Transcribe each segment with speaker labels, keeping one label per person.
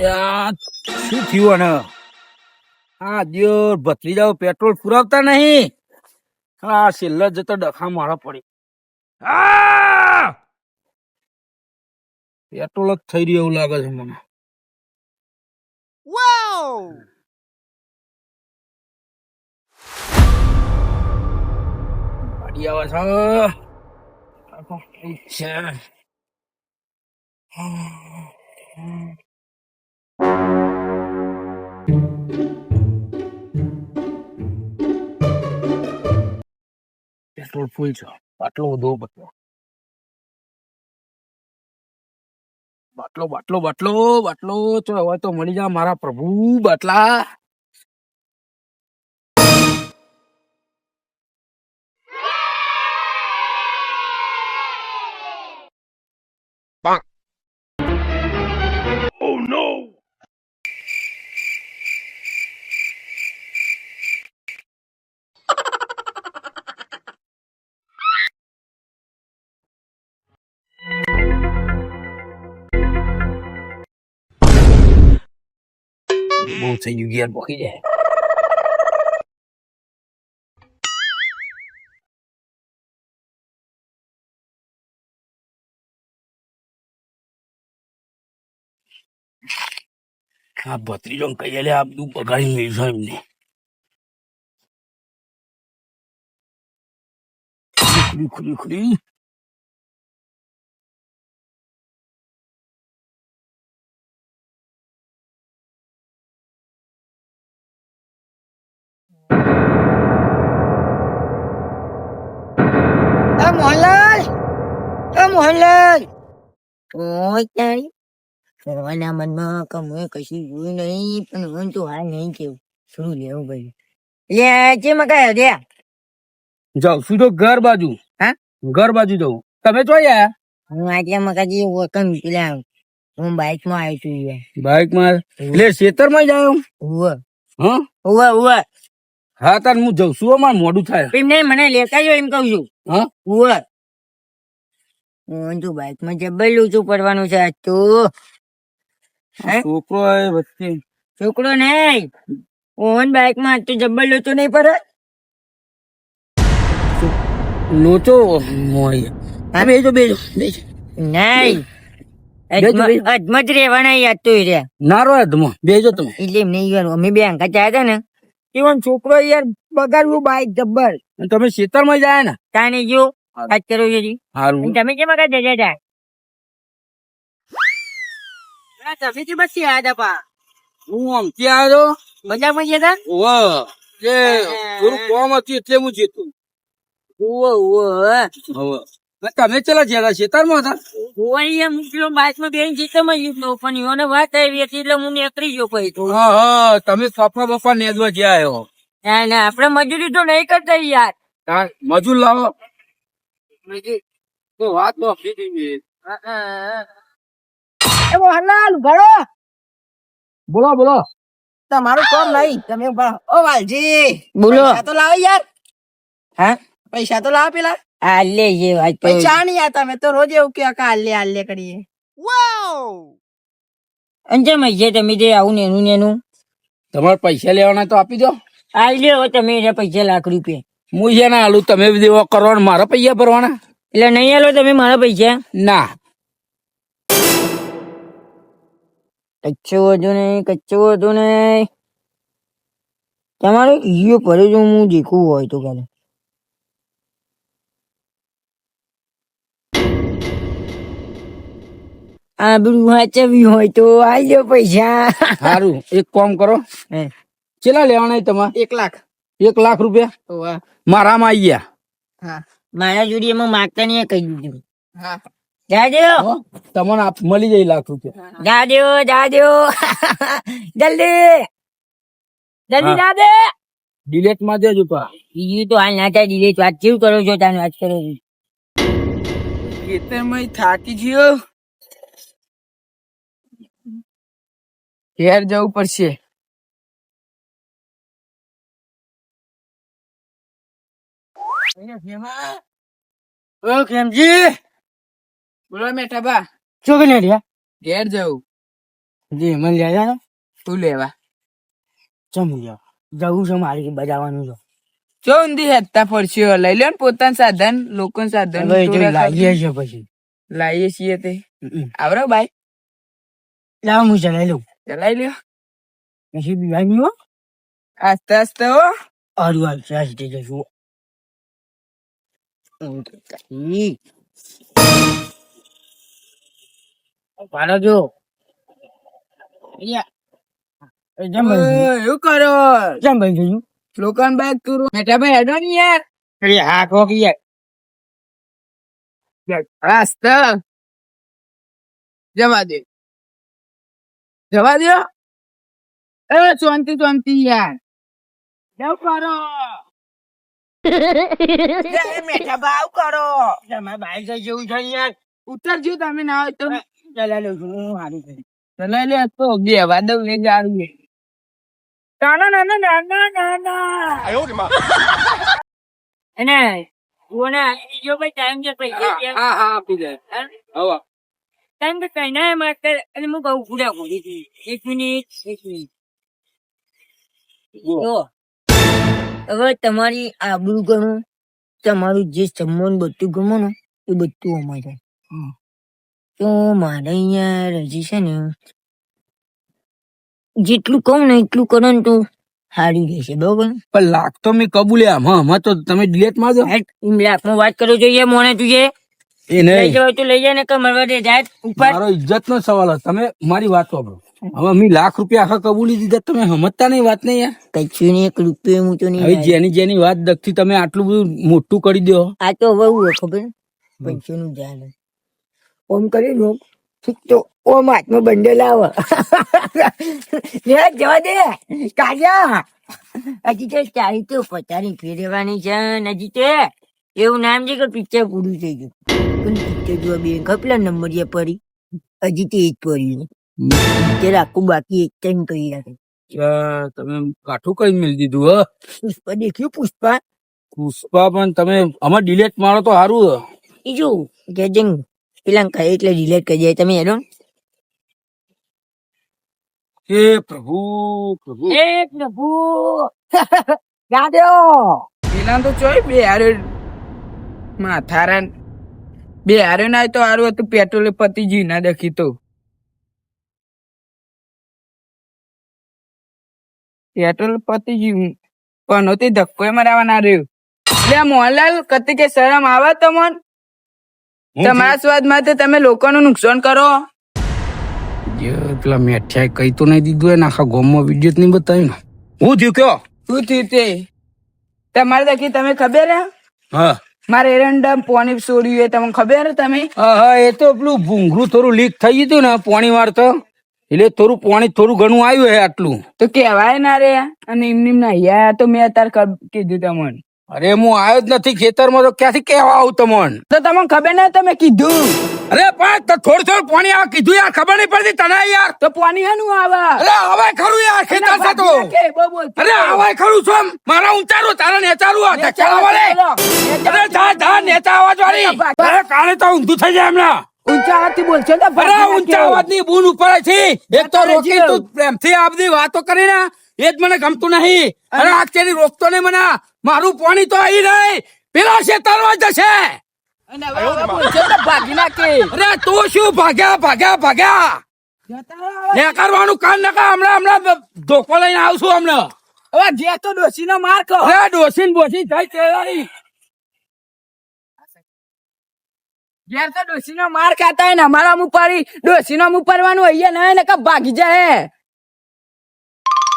Speaker 1: શું થયું આને? આ દિયોર ભત્રીજાઓ પેટ્રોલ પુરાવતા નહીં. હા છેલ્લા જતો ડખા મારા પડી! પેટ્રોલ જ થઈ રહ્યું એવું લાગે છે મને. ગાડી આવે છે? પેટ્રોલ ફૂલ છે. બાટલો વધુ બાટલો બાટલો બાટલો બાટલો બાટલો તો હવે તો મળી જા મારા પ્રભુ બાટલા. બહુ થઈ ગયું ગિયર પકી જાય આ ભત્રીજો કહીએ લે આ બધું બગાડી છે એમને. ખુલી ખુલી ખુલી.
Speaker 2: એ મોહનલાલ ઓય તારી સર્વના મનમાં કમોય કશું જોયું નહીં પણ હું તો હાલ નહીં કેવું શું લેવું ભાઈ લે જે મકાય દે
Speaker 1: જાઉં તો ઘર બાજુ
Speaker 2: હા?
Speaker 1: ઘર બાજુ જવું તમે તો આયા
Speaker 2: હું આજે મકાજી વકમ પેલા હું બાઇકમાં આવ્યો છું યાર
Speaker 1: બાઇકમાં એટલે ખેતરમાં જાય
Speaker 2: ઉવ
Speaker 1: હા
Speaker 2: ઉવ ઉવ
Speaker 1: હા તાર હું જઉં છું અમાર મોડું થાય
Speaker 2: એમને મને લેતા જો એમ કહું છું
Speaker 1: હા
Speaker 2: ઉવ હું તો બાઇકમાં જબ્બર લૂચું પડવાનું છે આજ તો.
Speaker 1: છોકરો વચ્ચે.
Speaker 2: છોકરો નહીં. ઓન બાઇકમાં આજ તો જબ્બર લૂચું નહીં પડે
Speaker 1: લોચો મોય? બેજો બેજો
Speaker 2: નહીં. અજમત રેવાના યાદ તો રે
Speaker 1: ના રો બેજો તમે.
Speaker 2: એટલે એમ નહીં યાર અમે બે અંકા ચાયા હતા ને. કેવો છોકરો યાર બગાડવું બાઈક જબ્બર.
Speaker 1: તમે ખેતરમાં જાય ને.
Speaker 2: તાને જો વાત કરો છો જી
Speaker 1: હારું
Speaker 2: તમે કેમ કા જજા જાય તમે જે બસ યાદ આપા
Speaker 1: હું આમથી આવ્યો
Speaker 2: મજામાં ગયા હતા?
Speaker 1: જે થોડું કોમ હતું એટલે હું જીતું.
Speaker 2: ઓવો ઓવો
Speaker 1: તમે ચલા જ્યાં ખેતરમાં હતા
Speaker 2: બેન લીધો પણ યોને વાત આવી હતી એટલે હું નીકળી ગયો પછી તો
Speaker 1: હા હા તમે સફા બફા નેદવા જ્યાં આવ્યો
Speaker 2: ના ના આપણે મજૂરી તો નહીં કરતા યાર.
Speaker 1: મજૂર લાવો. તો વાત તો કીધી
Speaker 2: એ મોહનલાલ ભરો
Speaker 1: બોલો બોલો.
Speaker 2: તમારું કામ નહીં. તમે ઓ વાલજી બોલો.
Speaker 3: પૈસા તો લાવો યાર.
Speaker 2: હા?
Speaker 3: પૈસા તો લાવો પેલા.
Speaker 2: આલે લે જે વાત
Speaker 3: પૈસા નહીં આ તમે તો રોજ એવું કે આલે આલે કરીએ. વાવ!
Speaker 2: અંજે જે તમે જે આવું નેનું નેનું.
Speaker 1: તમારે પૈસા લેવાના તો આપી દો.
Speaker 2: આ લ્યો તમે એને પૈસા લાખ રૂપિયા.
Speaker 1: હું છે ને આલુ તમે દેવો કરવાનો મારા પૈસા ભરવાના?
Speaker 2: એટલે નહીં આલો તમે મારા પૈસા?
Speaker 1: ના.
Speaker 2: કચ્છો વધુ નહીં કચ્છો વધુ નહીં. તમારે ઈયો પડે જો હું દેખું હોય તો કાલે આબરૂ વાંચવી હોય તો આવી પૈસા.
Speaker 1: સારું એક કામ કરો. કેટલા લેવાના તમારે?
Speaker 3: એક લાખ.
Speaker 1: એક લાખ રૂપિયા? મારામાં આવી ગયા.
Speaker 3: હા.
Speaker 2: મારા જોડી એમાં માગતા નહીં કહી દીધું. જાજો
Speaker 1: તમને આપ- મળી જાય લાખ રૂપિયા.
Speaker 2: જાજો જાજો જલ્દી! જલ્દી જાજે
Speaker 1: ડિલેટમાં દેજો પા.
Speaker 2: બીજું તો હાલ ના થાય દીદી વાત કેવું કરો છો તાને વાત કરો છો.
Speaker 3: ખેતરમાં થાકી ગયો. ઘેર જવું પડશે. ઓ ખેમજી બોલો મેઠા બા
Speaker 2: શું કરી રહ્યા
Speaker 3: ઘેર જવું
Speaker 2: જી મને ને
Speaker 3: તું લેવા
Speaker 2: ચમ જાવ જવું છે મારે બજાવવાનું છે
Speaker 3: જો ઊંધી હેતા પડશે લઈ ને પોતાનું સાધન લોકોનું સાધન
Speaker 2: લાવીએ જો
Speaker 3: ટોળા
Speaker 2: લાગીએ
Speaker 3: કરતું.
Speaker 2: છે પછી
Speaker 3: લાવીએ છીએ તે. આવરો ભાઈ
Speaker 2: લાવ હું ચલાવી લઉં
Speaker 3: ચલાવી લ્યો
Speaker 2: પછી બીવાની હો
Speaker 3: આસ્તે આસ્તે હો
Speaker 2: હારું આસ્તે આસ્તે જશું. ભાડો જો
Speaker 3: એવું કરો.
Speaker 2: જેમ ભાઈ જોયું.
Speaker 3: લોકોને બાઈક તું મેટા ભાઈ હેડો ને યાર.
Speaker 2: અરે હા યાર.
Speaker 3: આસ્તે જવા દે. જવા દો? એ શાંતિ શાંતિ યાર. કેવું કરો. મેઠા ભાવ કરો.
Speaker 2: તમારે બાઈક થઈ જેવું છે યાર.
Speaker 3: ઉતરજો તમે ના હોય તો.
Speaker 2: ચલાવી લઉં છું હું હારું થઈ
Speaker 3: ચલાઈ લે તો બેવા દઉં એ જારું છે. નાના નાના નાના નાના.
Speaker 2: અને ઓને જો ભાઈ ટાઈમ છે પૈસા
Speaker 3: હા હા આપી દે. હવે
Speaker 2: ટાઈમ તો કઈ ના એમાં અને હું કહું પૂરા ભૂલી હતી એક મિનિટ એક મિનિટ. જો હવે તમારી આબરૂ ગણો તમારું જે સન્માન બધું ગમો ને એ બધું અમારે. તો મારે અહીંયા રજી છે ને જેટલું કહું ને એટલું કરો ને તો સારું રહેશે બરોબર?
Speaker 1: પણ લાખ તો મેં કબૂલ્યા આમાં આમાં તો તમે ડિલેટ મારજો
Speaker 2: લાખમાં વાત કરો જોઈએ મોને તું જે?
Speaker 1: એ
Speaker 2: લઈ
Speaker 1: નહીં
Speaker 2: જવાય તો લઈ જાય ને કમરવા દે જાય ઉપર?
Speaker 1: મારો ઇજ્જત નો સવાલ હતો. તમે મારી વાત સાંભળો હવે અમે લાખ રૂપિયા આખા કબૂલી દીધા. તમે સમજતા નહીં વાત નહીં યાર.
Speaker 2: કચ્છું નહીં એક રૂપિયો હું તો નહીં
Speaker 1: હવે જેની જેની વાત દખથી તમે આટલું બધું મોટું કરી દો.
Speaker 2: આ તો હવે હું ખબર? પૈસો નું ધ્યાન ઓમ કરી લો તો ઓમ હાથમાં બંડલ આવે. જવા દે. કાજા હજી તો ચાલી તો પચારી ફેરવાની છે હજી તે. એવું નામ છે કે પિક્ચર પૂરું થઈ ગયું. પણ પિક્ચર જોવા બે કપલા નંબર પડી. હજી તે જ પડ્યું પિક્ચર આખું બાકી એક ટાઈમ કરી રાખે
Speaker 1: તમે કાઠું કઈ મેળ દીધું હ
Speaker 2: પુષ્પા દેખ્યું પુષ્પા
Speaker 1: પુષ્પા પણ તમે આમાં ડિલેટ મારો તો સારું
Speaker 2: બીજું કે જેમ પેલા કહે એટલે ડિલેટ કરી જાય તમે એનો
Speaker 1: હે પ્રભુ પ્રભુ
Speaker 2: હે પ્રભુ ગાડ્યો
Speaker 3: પેલા તો ચોય બે હારે માથારા બે હારે ના તો હારું હતું પેટ્રોલ પતી જી ના દેખી તો પેટ્રોલ પતી ગયું પણ હોતી ધક્કો મરાવા ના રહ્યું. એટલે મોહનલાલ કતી કે શરમ આવે તમને? તમારા સ્વાદ માટે તમે લોકોનું નુકસાન કરો?
Speaker 1: પેલા મેઠિયા કઈ તો નહીં દીધું એને આખા ગોમમાં વીડિયો નહીં બતાવ્યું ને. હું થયું કયો?
Speaker 3: શું થયું તે? તમારે દેખી તમે ખબર હે?
Speaker 1: હા.
Speaker 3: મારે એરંડમ પોણી છોડ્યું એ તમને ખબર તમે?
Speaker 1: હા હા એ તો પેલું ભૂંગળું થોડું લીક થઈ ગયું ને પોણી વાર તો એટલે થોડું પાણી થોડું ઘણું આવ્યું હે આટલું.
Speaker 3: તો કેવાય ના રે. અને એમની ના યા તો મેં અત્યારે કીધું તમને.
Speaker 1: અરે હું આવ્યો જ નથી ખેતરમાં તો ક્યાંથી કેવા આવું તમને?
Speaker 3: તો તમને ખબર ના તમે કીધું.
Speaker 1: અરે પણ તો થોડું થોડું પાણી આવે કીધું યાર ખબર નહીં પડતી તને યાર.
Speaker 3: તો પાણી હાનું આવે?
Speaker 1: અરે હવે ખરું યાર ખેતર છે તો. અરે હવે ખરું છું મારા ઊંચારું તારા નેચારું આ ધકેલા વાળે અરે જા જા નેચા અવાજ વાળી અરે કાલે તો ઊંધું થઈ જાય હમણાં.
Speaker 3: ઊંચા હાથથી બોલશો તો
Speaker 1: અરે ઊંચા અવાજની બૂન ઉપર છે. એક તો રોકી તું પ્રેમથી આ બધી વાતો કરી ને એ જ મને ગમતું નહીં. અરે આખેરી રોકતો નહીં મને. મારું પાણી તો અહીં નહીં પેલા જશે.
Speaker 3: અને હવે હવે ભાગી નાખે.
Speaker 1: અરે તું શું ભાગ્યા ભાગ્યા ભાગ્યા? ને કરવાનું કાન નકા હમણાં હમણાં ધોકો લઈને આવશું હમણાં.
Speaker 3: હવે જે તો ડોશીનો માર ખો
Speaker 1: અરે ડોસીન બોસી થઈ
Speaker 3: ઘેર તો ડોશીનો માર ખાતા હોય ને અમારા મું પડી ડોશીનો મું પરવાનું હોય ને ને કબ ભાગી જાય.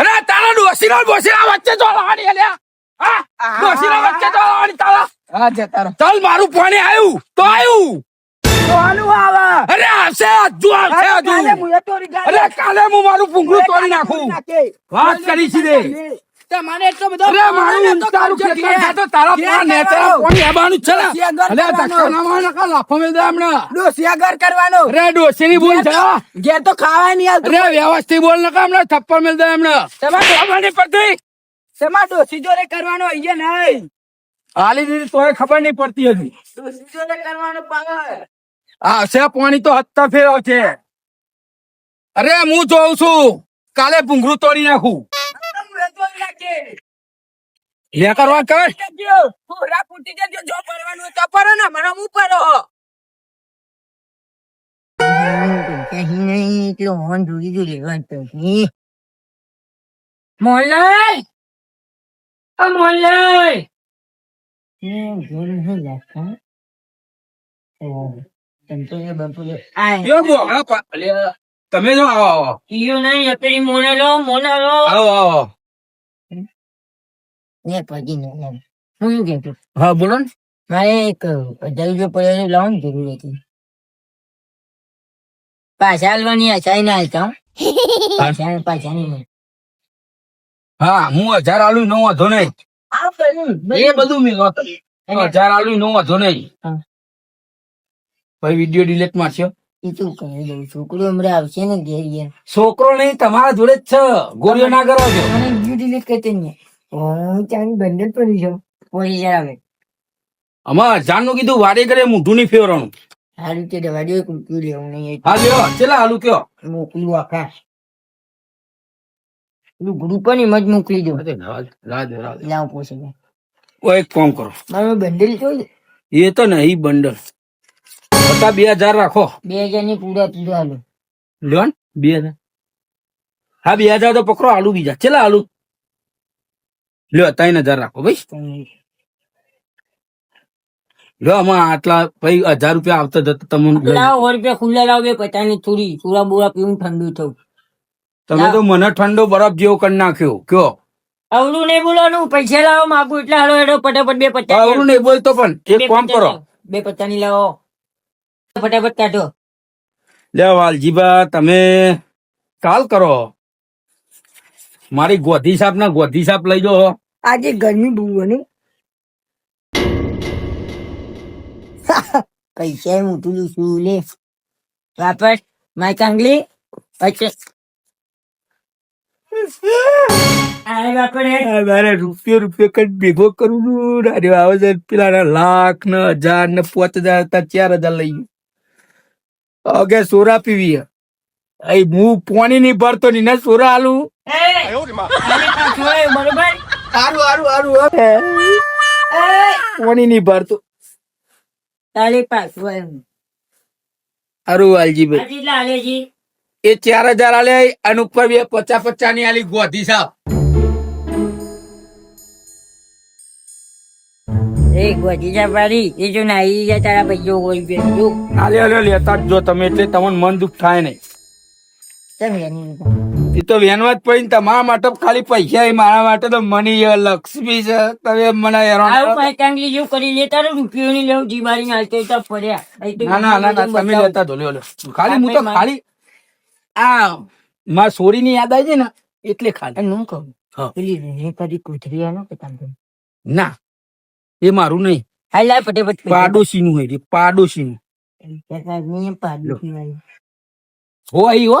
Speaker 1: અરે તારા ડોસીનો બોસીના વચ્ચે જો લાવાની અલ્યા હા? ડોસીના વચ્ચે જો લાવાની તારા.
Speaker 3: હા જતા રહો.
Speaker 1: ચાલ મારું પાણી આવ્યું તો આવ્યું
Speaker 3: તો આવે
Speaker 1: અરે આવશે હજુ
Speaker 3: કાલે
Speaker 1: હજુ. અરે કાલે હું મારું પૂંગળું તોડી નાખું. વાત કરી છે.
Speaker 3: તમારે એટલો બધો
Speaker 1: અરે મારું ઊંચારું ખેતર છે તો તારા
Speaker 3: કરવાનો.
Speaker 1: જ છે ને?
Speaker 3: ડોસી
Speaker 1: નકા લાફો દે હમણાં. અરે ડોસીની બોલ
Speaker 3: ઘેર તો ખાવા નહીં આવતું.
Speaker 1: અરે વ્યવસ્થિત બોલ નકા હમણાં થપ્પડ મેલ દે હમણાં
Speaker 3: તમારે
Speaker 1: ખબર નહીં પડતી.
Speaker 3: તમારે ડોશી જોડે કરવાનો અહીંયા નહીં
Speaker 1: હાલી દીધી તોય ખબર નહીં પડતી
Speaker 3: કરવાનો પાવર.
Speaker 1: આવશે પાણી તો હત્તા ફેર છે અરે હું જોઉં છું. કાલે ભૂંગળું તોડી નાખું. લે કરવા કર.
Speaker 3: પૂરા ફૂટી જજો જો પરવાનું તો પરો ને મને હું પરો
Speaker 2: એટલો હોન જો તો. આ
Speaker 1: તમે જો આવો
Speaker 2: ઈયો નહીં, અપેરી મોનાલો, મોનાલો.
Speaker 1: આવો આવો.
Speaker 2: ને પછી ને હું શું કહેતો?
Speaker 1: હા બોલો ને.
Speaker 2: મારે એક હજાર રૂપિયા પડ્યા છે, જરૂર હતી. પાછા હાલવાની આશા ના હાલતા હો. પાછા પાછા નહીં
Speaker 1: હા હું હજાર આલુ નો વાંધો નહીં.
Speaker 2: બધું
Speaker 1: એ બધું મેં હજાર આલુ નો વાંધો નહીં.
Speaker 2: ભાઈ
Speaker 1: પછી વીડિયો ડિલેટ મારશો
Speaker 2: કરી છોકરો હમણાં આવશે ને ઘેર
Speaker 1: છોકરો નહીં તમારા જોડે જ છે. ગોળીઓ ના કરો છો.
Speaker 2: ડિલીટ કરતે પડી પોલીસ આવે
Speaker 1: આમાં હજાર કીધું વારે મોઢું નહીં ફેરવાનું
Speaker 2: સારું તે દવા દો કુકુ લેવું નહીં
Speaker 1: હા લ્યો ચેલા આલુ કયો?
Speaker 2: મોકલું આખા ગ્રુપની મજ મોકલી દો. લાવ પોસે
Speaker 1: કોઈ એક કામ કરો.
Speaker 2: મારું બંડલ જોઈ
Speaker 1: એ તો નહીં બંડલ. બતા બે હજાર રાખો.
Speaker 2: બે હજારની પૂરા પૂરા હાલો.
Speaker 1: લ્યો બે હજાર. હા બે હજાર તો પકડો આલુ બીજા. ચેલા આલુ? લ્યો ત્રણ હજાર રાખો ભાઈ. લ્યો આમાં આટલા ભાઈ હજાર રૂપિયા આવતા જતા તમને.
Speaker 2: લાવો રૂપિયા ખુલ્લા લાવો પતા ની થોડી ચૂરા બોરા પીવું ઠંડુ થયું
Speaker 1: તમે તો મને ઠંડો બરફ જેવો કરી નાખ્યો કયો?
Speaker 2: અવળું નહીં બોલવાનું પૈસા લાવો માગું એટલે હાલો હેડો ફટાફટ બે પચાસ
Speaker 1: આવડું નહીં બોલતો પણ એક કામ કરો.
Speaker 2: બે પચાસની લાવો. ફટાફટ કાઢો.
Speaker 1: લે વાલજીબા તમે કાલ કરો. મારી ગોધી સાપ ના ગોધી સાપ લઈ જો
Speaker 2: આજે ગરમી બહુ ને. પૈસા મોટું શું લે? વાપસ માય કાંગલી.
Speaker 1: મારે રૂપિયો રૂપિયો કઈ ભેગો કરું છું. અરે આવે છે પેલા લાખ ને હજાર ને પાંચ હજાર હતા ચાર હજાર લઈ ગયું. અગે સોરા પીવી અહીં હું પોણી નહીં ભરતો નહીં ને સોરા આલું. ભરતો
Speaker 2: તારે પાછું
Speaker 1: એ ચાર હજાર આલે અને ઉપર બે પચાસ પચાસની આલી ગોધી સાપ
Speaker 2: એ ગોજીજા પાડી એ જો નાઈ જાય તારા પૈસો હોય જો.
Speaker 1: આલે આલે લેતા જ જો તમે એટલે તમને મન દુઃખ થાય નહીં. એ તો વેનવા જ પડી તમારા માટે ખાલી પૈસા એ મારા માટે તો મની છે લક્ષ્મી છે. તમે મને હેરાન
Speaker 2: જેવું કરી. લે તારે રૂપિયો ની લેવું જીવારી નાખતો તો ફર્યા
Speaker 1: ના ના ના તમે લેતા ધો લ્યો, લ્યો. ખાલી હું તો ખાલી આ મારા સોરી ની યાદ આવી છે ને એટલે ખાલી.
Speaker 2: હું કહું.
Speaker 1: હા.
Speaker 2: પેલી કદી કુતરી આનો કે તમે
Speaker 1: ના એ મારું નહીં.
Speaker 2: હાલ લાય પટે પૈસા.
Speaker 1: પાડોશી નું હોય પાડોશી નું. હો આઈ હો.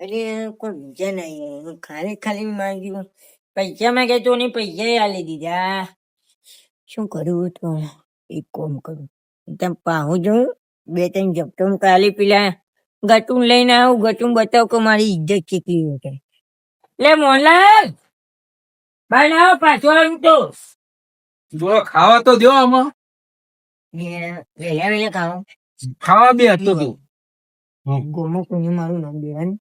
Speaker 2: અરે કોઈ બીજા નહીં. ખાલી ખાલી માંગ્યું. પૈસા માંગે તો નહીં પૈસા આલી દીધા. શું કરું તો? એક કોમ કરું. તમે પાહું જઉં બે ત્રણ જપટમ કાલી પેલા. ગટું લઈને આવું. ગટું બતાવ કે મારી ઇજ્જત કેટલી હોય લે મોહનલાલ! ભાઈ આવો પાછો આવ્યું તો.
Speaker 1: જો ખાવા તો દો આમાં.
Speaker 2: વેલા વેલા ખાવા.
Speaker 1: ખાવા બે હતો
Speaker 2: ગોમો કોઈને મારું નામ દેવાનું.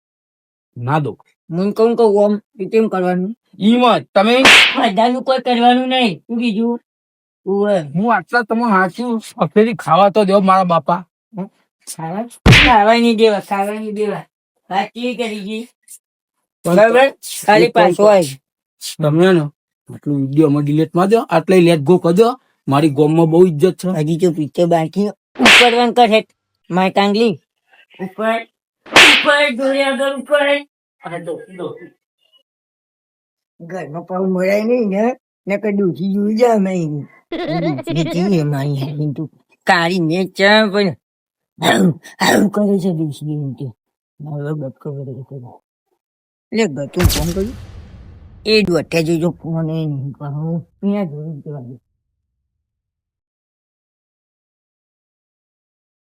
Speaker 1: ના દો
Speaker 2: હું કહું કહું ઓમ એ કેમ કરવાનું?
Speaker 1: ઈમાં તમે?
Speaker 2: બધાનું કોઈ કરવાનું નહીં. શું કીધું?
Speaker 1: હું આટલા તમે હાચું? અફેરી ખાવા તો દો મારા બાપા.
Speaker 2: સારા ખાવા? નહીં દેવા ખાવા નહીં દેવા સાચી કરી ગઈ? બરાબર? ખાલી પાછો આવી
Speaker 1: તમને ને? આટલું વીડિયો માં ડિલેટમાં દો આટલે લેટ ગો કરી દો. મારી ગોમમાં બહુ ઇજ્જત છે.
Speaker 2: હજી જો પીછે બાકી ઉપર વન કરે માય કાંગલી. ઉપર? ઉપર જોડે આગળ ઉપર ઘરમાં પાઉં મળાય નહીં ને ને કે ડૂસી જોઈ જા મેં ડૂસી મારી હાલી તું કાળી ને ચા પણ આવું આવું કરે છે ડૂસી એમ કે મારો ગટકો કરે છે એટલે ગતું ફોન કર્યું. એ દોઢે જોજો ફોન એ નહીં કહું ત્યાં જોયું જવા